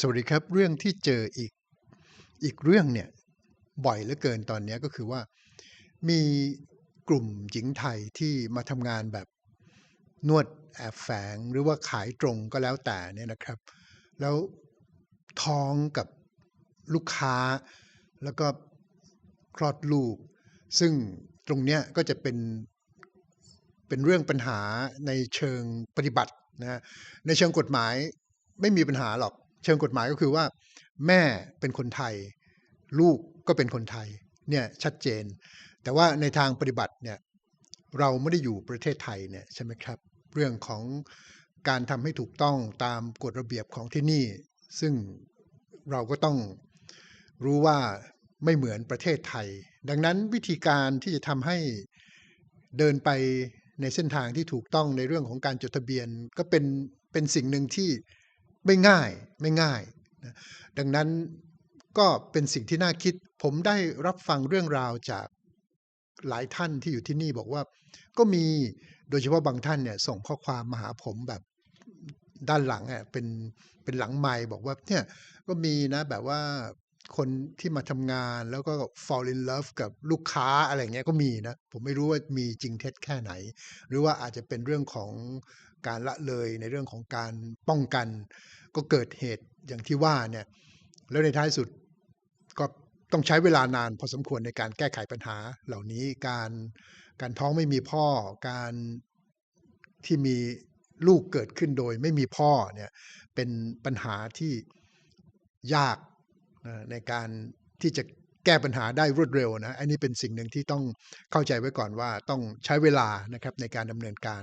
สวัสดีครับเรื่องที่เจออีกอีกเรื่องเนี่ยบ่อยเหลือเกินตอนนี้ก็คือว่ามีกลุ่มหญิงไทยที่มาทำงานแบบนวดแอบแฝงหรือว่าขายตรงก็แล้วแต่เนี่ยนะครับ แล้วท้องกับลูกค้า แล้วก็คลอดลูก ซึ่งตรงเนี้ยก็จะเป็นเป็นเรื่องปัญหาในเชิงปฏิบัตินะในเชิงกฎหมายไม่มีปัญหาหรอก เชิงกฎหมายก็คือว่า แม่เป็นคนไทย ลูกก็เป็นคนไทยเนี่ยชัดเจน แต่ว่าในทางปฏิบัติเนี่ยเราไม่ได้อยู่ประเทศไทยเนี่ยใช่ไหมครับ เรื่องของการทำให้ถูกต้องตามกฎระเบียบของที่นี่ ซึ่งเราก็ต้องรู้ว่าไม่เหมือนประเทศไทย ดังนั้นวิธีการที่จะทำให้เดินไปในเส้นทางที่ถูกต้องในเรื่องของการจดทะเบียน ก็เป็นเป็นสิ่งหนึ่งที่ ไม่ง่ายไม่ง่าย ดังนั้นก็เป็นสิ่งที่น่าคิด ผมได้รับฟังเรื่องราวจากหลายท่านที่อยู่ที่นี่บอกว่า ก็มีโดยเฉพาะบางท่านเนี่ยส่งข้อความมาหาผมแบบด้านหลังอะเป็นเป็นหลังไม้บอกว่าเนี่ยก็มีนะแบบว่า คนที่มาทำงานแล้วก็ fall in love กับลูกค้าอะไรเงี้ยก็มีนะ ผมไม่รู้ว่ามีจริงเท็จแค่ไหน หรือว่าอาจจะเป็นเรื่องของการละเลยในเรื่องของการป้องกัน ก็เกิดเหตุอย่างที่ว่าเนี่ยแล้วในท้ายสุดก็ต้องใช้เวลานานพอสมควรในการแก้ไขปัญหาเหล่านี้การการท้องไม่มีพ่อการที่มีลูกเกิดขึ้นโดยไม่มีพ่อเนี่ยเป็นปัญหาที่ยาก ในการที่จะแก้ปัญหาได้รวดเร็วนะอันนี้เป็นสิ่งหนึ่งที่ต้องเข้าใจไว้ก่อนว่าต้องใช้เวลานะครับในการดำเนินการ